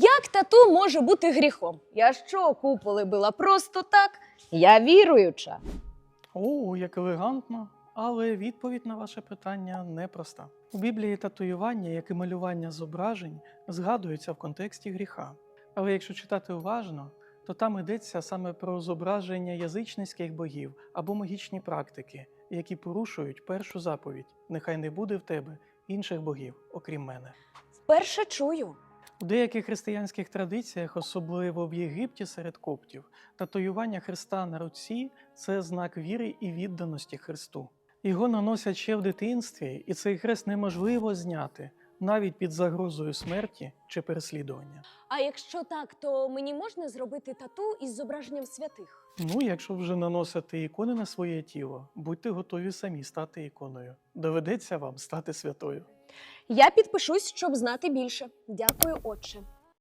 Як тату може бути гріхом? Я що, куполи била просто так? Я віруюча. О, як елегантно. Але відповідь на ваше питання непроста. У Біблії татуювання, як і малювання зображень, згадуються в контексті гріха. Але якщо читати уважно, то там йдеться саме про зображення язичницьких богів або магічні практики, які порушують першу заповідь: нехай не буде в тебе інших богів, окрім мене. Вперше чую. У деяких християнських традиціях, особливо в Єгипті серед коптів, татуювання Христа на руці це знак віри і відданості Христу. Його наносять ще в дитинстві, і цей хрест неможливо зняти навіть під загрозою смерті чи переслідування. А якщо так, то мені можна зробити тату із зображенням святих? Ну, якщо вже наносити ікони на своє тіло, будьте готові самі стати іконою. Доведеться вам стати святою. Я підпишусь, щоб знати більше. Дякую, отче.